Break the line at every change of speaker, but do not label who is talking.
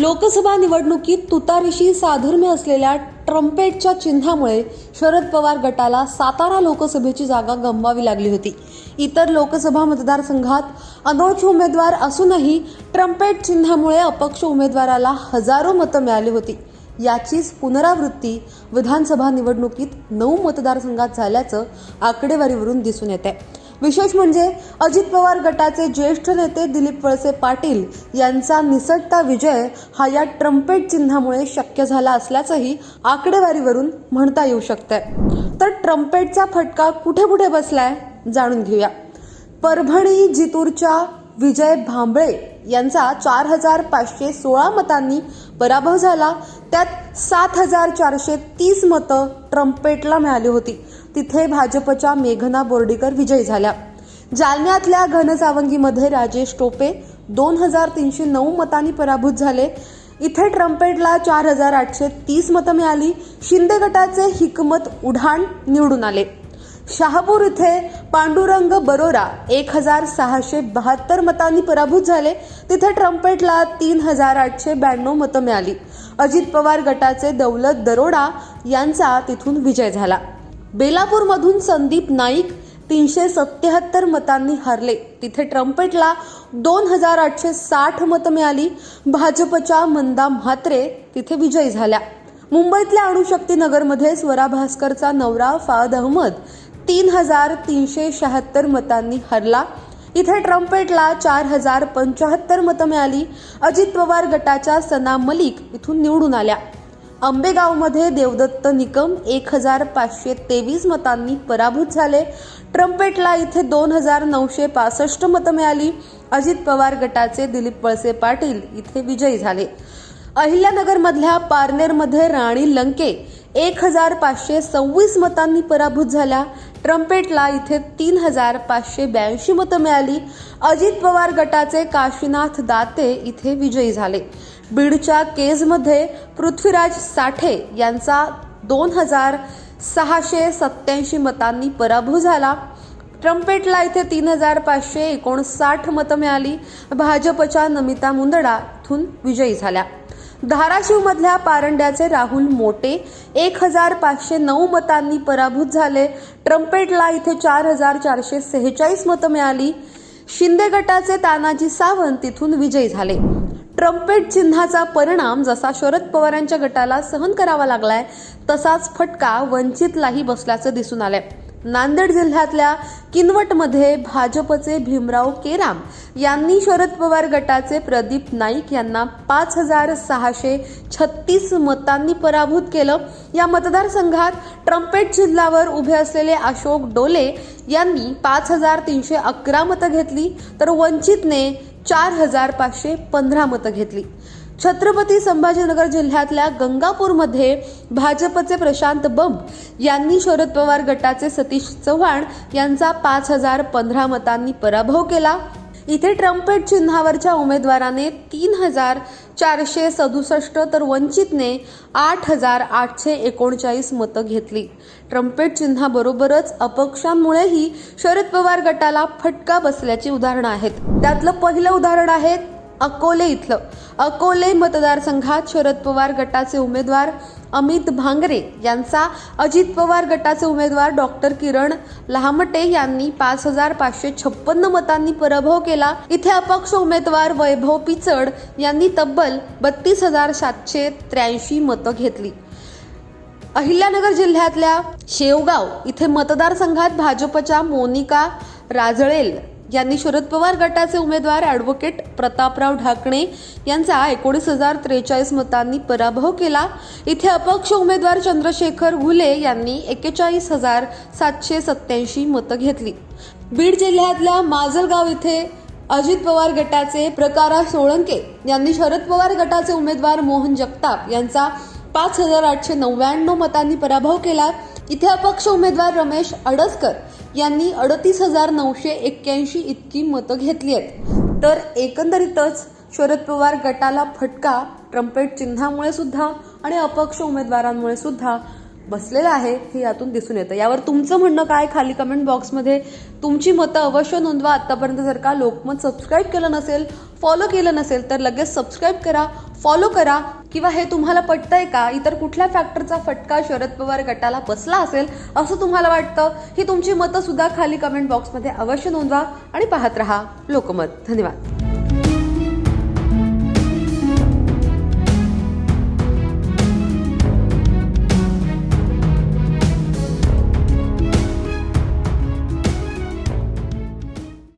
लोकसभा निवडणुकीत तुतारीशी साधर्म्य असलेल्या ट्रम्पेटच्या चिन्हामुळे शरद पवार गटाला सातारा लोकसभेची जागा गमवावी लागली होती. इतर लोकसभा मतदारसंघात अनोळखी उमेदवार असूनही ट्रम्पेट चिन्हामुळे अपक्ष उमेदवाराला हजारो मतं मिळाली होती. याचीच पुनरावृत्ती विधानसभा निवडणुकीत नऊ मतदारसंघात झाल्याचं आकडेवारीवरून दिसून येत आहे विशेष म्हणजे अजित पवार गटाचे ज्येष्ठ नेते दिलीप वळसे पाटील यांचा निसटता विजय हा या ट्रम्पेट चिन्हामुळे शक्य झाला असल्याचंही आकडेवारीवरून म्हणता येऊ शकतंय. तर ट्रम्पेटचा फटका कुठे कुठे बसलाय जाणून घेऊया. परभणी जितूरच्या विजय भांबळे यांचा चार हजार पाचशे सोळा मतांनी पराभव झाला. त्यात सात हजार चारशे तीस मतं ट्रम्पेटला मिळाली होती. तिथे भाजपच्या मेघना बोर्डीकर विजयी झाल्या. जालन्यातल्या घनसावंगीमध्ये राजेश टोपे दोन हजार तीनशे नऊ मतांनी पराभूत झाले. इथे ट्रम्पेटला चार हजार आठशे तीस मतं मिळाली. शिंदे गटाचे हिकमत उढाण निवडून आले. शहापूर इथे पांडुरंग बरोरा एक हजार सहाशे बहात्तर मतांनी पराभूत झाले. तिथे ट्रम्पेटला तीन हजार आठशे ब्याण्णव मतं मिळाली. अजित पवार गटाचे दौलत दरोडा यांचा तिथून विजय झाला. बेलापूरमधून संदीप नाईक तीनशे सत्याहत्तर मतांनी हरले. तिथे ट्रम्पेटला दोन हजार आठशे साठ मतं मिळाली. भाजपच्या मंदा म्हात्रे तिथे विजयी झाल्या. मुंबईतल्या अणुशक्ती नगरमध्ये स्वरा भास्करचा नवरा फाद अहमद तीन हजार तीनशे शहात्तर मतांनी हरला. इथे ट्रम्पेटला चार हजार पंचाहत्तर मतं मिळाली. अजित पवार गटाच्या सना मलिक इथून निवडून आल्या. आंबेगावमध्ये देवदत्त निकम एक हजार पाचशे तेवीस मतांनी पराभूत झाले. ट्रम्पेटला इथे दोन हजार नऊशे पासष्ट मतं मिळाली. अजित पवार गटाचे दिलीप वळसे पाटील इथे विजयी झाले. अहिल्यानगरमधल्या पारनेरमध्ये राणी लंके एक हजार पाचशे सव्वीस मतांनी पराभूत झाल्या. ट्रम्पेटला इथे तीन हजार पाचशे ब्याऐंशी मतं मिळाली. अजित पवार गटाचे काशीनाथ दाते इथे विजयी झाले. बीडच्या केजमध्ये पृथ्वीराज साठे यांचा दोन हजार सहाशे सत्याऐंशी मतांनी पराभव झाला. ट्रम्पेटला इथे तीन हजार पाचशे एकोणसाठ मतं मिळाली. भाजपच्या नमिता मुंदडाथून विजयी झाल्या. धाराशिवमधल्या पारंड्याचे राहुल मोटे एक हजार पाचशे नऊ मतांनी पराभूत झाले. ट्रम्पेटला इथे चार हजार चारशे सेहेचाळीस मतं मिळाली. शिंदे गटाचे तानाजी सावंत तिथून विजयी झाले. ट्रम्पेट चिन्हाचा परिणाम जसा शरद पवारांच्या गटाला सहन करावा लागलाय तसाच फटका वंचितलाही बसल्याचं दिसून आलंय. नांदेड जिल्ह्यातल्या किनवटमध्ये भाजपचे भीमराव केराम यांनी शरद पवार गटाचे प्रदीप नाईक यांना पाच हजार सहाशे छत्तीस मतांनी पराभूत केलं. या मतदारसंघात ट्रम्पेट जिल्ह्यावर उभे असलेले अशोक डोले यांनी पाच हजार तीनशे अकरा मतं घेतली. तर वंचितने चार हजार पाचशे पंधरा मतं घेतली. छत्रपती संभाजीनगर जिल्ह्यातल्या गंगापूरमध्ये भाजपचे प्रशांत बंब यांनी शरद पवार गटाचे सतीश चव्हाण यांचा पाच हजार पंधरा मतांनी पराभव केला. इथे ट्रम्पेट चिन्हावरच्या उमेदवाराने तीन हजार चारशे सदुसष्ट तर वंचितने आठ हजार आठशे एकोणचाळीस मतं घेतली. ट्रम्पेट चिन्हाबरोबरच अपक्षांमुळेही शरद पवार गटाला फटका बसल्याची उदाहरणं आहेत. त्यातलं पहिलं उदाहरण आहे अकोले इथलं. अकोले मतदारसंघात शरद पवार गटाचे उमेदवार अमित भांगरे यांचा अजित पवार गटाचे उमेदवार डॉक्टर किरण लहामटे यांनी पाच हजार पाचशे छप्पन्न मतांनी पराभव केला. इथे अपक्ष उमेदवार वैभव पिचड यांनी तब्बल बत्तीस हजार सातशे त्र्याऐंशी मतं घेतली. अहिल्यानगर जिल्ह्यातल्या शेवगाव इथे मतदारसंघात भाजपच्या मोनिका राजळेल यांनी शरद पवार गटाचे उमेदवार ॲडव्होकेट प्रतापराव ढाकणे यांचा एकोणीस हजार त्रेचाळीस मतांनी पराभव केला. इथे अपक्ष उमेदवार चंद्रशेखर घुले यांनी एक्केचाळीस हजार सातशे सत्याऐंशी मतं घेतली. बीड जिल्ह्यातल्या माजलगाव इथे अजित पवार गटाचे प्रकारा सोळंके यांनी शरद पवार गटाचे उमेदवार मोहन जगताप यांचा पाच हजार आठशे नव्याण्णव मतांनी पराभव केला. इथे अपक्ष उमेदवार रमेश अडसकर यांनी अडतीस हजार नऊशे एक्क्याऐंशी इतकी मतं घेतली आहेत. तर एकंदरीतच शरद पवार गटाला फटका ट्रम्पेट चिन्हामुळे सुद्धा आणि अपक्ष उमेदवारांमुळे सुद्धा बसलेला आहे हे यातून दिसून येतं. यावर तुमचं म्हणणं काय खाली कमेंट बॉक्समध्ये तुमची मतं अवश्य नोंदवा. आत्तापर्यंत जर का लोकमत सबस्क्राईब केलं नसेल फॉलो केलं नसेल तर लगेच सबस्क्राईब करा फॉलो करा. किंवा हे तुम्हाला पटतंय का? इतर कुठल्या फॅक्टरचा फटका शरद पवार गटाला बसला असेल असं तुम्हाला वाटतं? ही तुमची मतं सुद्धा खाली कमेंट बॉक्समध्ये अवश्य नोंदवा आणि पाहत रहा लोकमत. धन्यवाद.